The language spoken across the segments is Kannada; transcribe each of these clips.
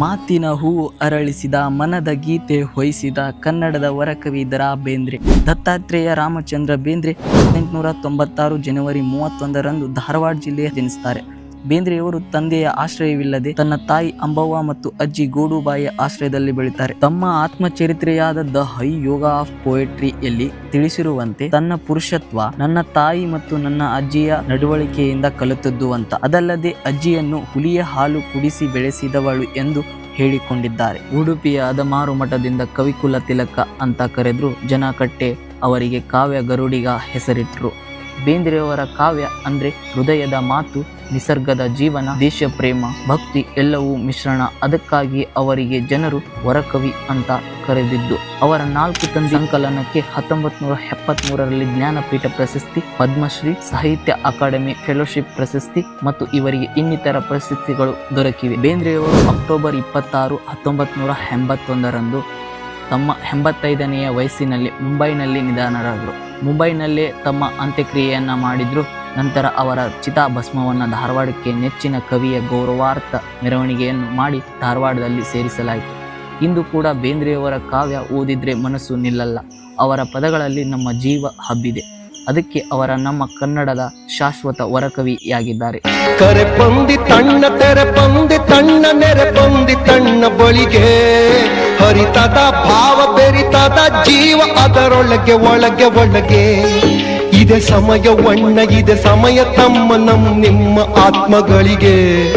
ಮಾತಿನ ಹೂ ಅರಳಿಸಿದ, ಮನದ ಗೀತೆ ಹೊಯಿಸಿದ ಕನ್ನಡದ ವರಕವಿ ದರಾ ಬೇಂದ್ರೆ. ದತ್ತಾತ್ರೇಯ ರಾಮಚಂದ್ರ ಬೇಂದ್ರೆ ಹದಿನೆಂಟುನೂರ ತೊಂಬತ್ತಾರು ಜನವರಿ ಮೂವತ್ತೊಂದರಂದು ಧಾರವಾಡ ಜಿಲ್ಲೆಯ ಜನಿಸ್ತಾರೆ. ಬೇಂದ್ರೆಯವರು ತಂದೆಯ ಆಶ್ರಯವಿಲ್ಲದೆ ತನ್ನ ತಾಯಿ ಅಂಬವ್ವ ಮತ್ತು ಅಜ್ಜಿ ಗೋಡುಬಾಯಿಯ ಆಶ್ರಯದಲ್ಲಿ ಬೆಳೀತಾರೆ. ತಮ್ಮ ಆತ್ಮಚರಿತ್ರೆಯಾದ ದ ಹೈ ಯೋಗ ಆಫ್ ಪೋಯೆಟ್ರಿಯಲ್ಲಿ ತಿಳಿಸಿರುವಂತೆ, ತನ್ನ ಪುರುಷತ್ವ ನನ್ನ ತಾಯಿ ಮತ್ತು ನನ್ನ ಅಜ್ಜಿಯ ನಡವಳಿಕೆಯಿಂದ ಕಲಿತದ್ದು ಅಂತ ಅದಲ್ಲದೆ ಅಜ್ಜಿಯನ್ನು ಹುಲಿಯ ಹಾಲು ಕುಡಿಸಿ ಬೆಳೆಸಿದವಳು ಎಂದು ಹೇಳಿಕೊಂಡಿದ್ದಾರೆ. ಉಡುಪಿಯ ಅದಮಾರು ಮಠದಿಂದ ಕವಿಕುಲ ತಿಲಕ ಅಂತ ಕರೆದ್ರು ಜನ ಕಟ್ಟೆ ಅವರಿಗೆ ಕಾವ್ಯ ಗರುಡಿಗ ಹೆಸರಿಟ್ರು. ಬೇಂದ್ರೆಯವರ ಕಾವ್ಯ ಅಂದ್ರೆ ಹೃದಯದ ಮಾತು, ನಿಸರ್ಗದ ಜೀವನ ದೇಶ ಪ್ರೇಮ ಭಕ್ತಿ ಎಲ್ಲವೂ ಮಿಶ್ರಣ. ಅದಕ್ಕಾಗಿ ಅವರಿಗೆ ಜನರು ವರಕವಿ ಅಂತ ಕರೆದಿದ್ದು. ಅವರ ನಾಲ್ಕು ತಂದೆ ಸಂಕಲನಕ್ಕೆ ಹತ್ತೊಂಬತ್ ನೂರ ಎಪ್ಪತ್ಮೂರರಲ್ಲಿ ಜ್ಞಾನಪೀಠ ಪ್ರಶಸ್ತಿ, ಪದ್ಮಶ್ರೀ ಸಾಹಿತ್ಯ ಅಕಾಡೆಮಿ ಫೆಲೋಶಿಪ್ ಪ್ರಶಸ್ತಿ ಮತ್ತು ಇವರಿಗೆ ಇನ್ನಿತರ ಪ್ರಶಸ್ತಿಗಳು ದೊರಕಿವೆ. ಬೇಂದ್ರೆಯವರು ಅಕ್ಟೋಬರ್ ಇಪ್ಪತ್ತಾರು ಹತ್ತೊಂಬತ್ ನೂರ ಎಂಬತ್ತೊಂದರಂದು ತಮ್ಮ ಎಂಬತ್ತೈದನೆಯ ವಯಸ್ಸಿನಲ್ಲಿ ಮುಂಬೈನಲ್ಲಿ ನಿಧನರಾದರು. ಮುಂಬೈನಲ್ಲಿ ತಮ್ಮ ಅಂತ್ಯಕ್ರಿಯೆಯನ್ನು ಮಾಡಿದ್ರು. ನಂತರ ಅವರ ಚಿತಾಭಸ್ಮವನ್ನು ಧಾರವಾಡಕ್ಕೆ ನೆಚ್ಚಿನ ಕವಿಯ ಗೌರವಾರ್ಥ ಮೆರವಣಿಗೆಯನ್ನು ಮಾಡಿ ಧಾರವಾಡದಲ್ಲಿ ಸೇರಿಸಲಾಯಿತು. ಇಂದು ಕೂಡ ಬೇಂದ್ರೆಯವರ ಕಾವ್ಯ ಓದಿದ್ರೆ ಮನಸ್ಸು ನಿಲ್ಲಲ್ಲ. ಅವರ ಪದಗಳಲ್ಲಿ ನಮ್ಮ ಜೀವ ಹಬ್ಬಿದೆ. ಅದಕ್ಕೆ ಅವರ ನಮ್ಮ ಕನ್ನಡದ ಶಾಶ್ವತ ವರಕವಿಯಾಗಿದ್ದಾರೆ. ತಣ್ಣ ತಣ್ಣ ನೆರೆ ಬಳಿಗೆ. ಹರಿತದ ಭಾವ ಬೆರಿತದ ಜೀವ ಅದರೊಳಗೆ ಒಳಗೆ ಒಳಗೆ. ಇದೆ ಸಮಯ ಒಣ್ಣ ಇದೆ ಸಮಯ ತಮ್ಮ, ನಮ್, ನಿಮ್ಮ ಆತ್ಮಗಳಿಗೆ.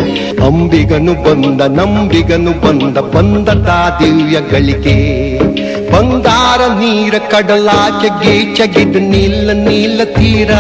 ಅಂಬಿಗನು ಬಂದ, ನಂಬಿಗನು ಬಂದ ಬಂದದ ದಿವ್ಯ ಗಳಿಗೆ ಬಂಗಾರ ನೀರ, ಕಡಲಾಚೆ ಗೀಚಗಿದ ನೀಲ ನೀಲ ತೀರ.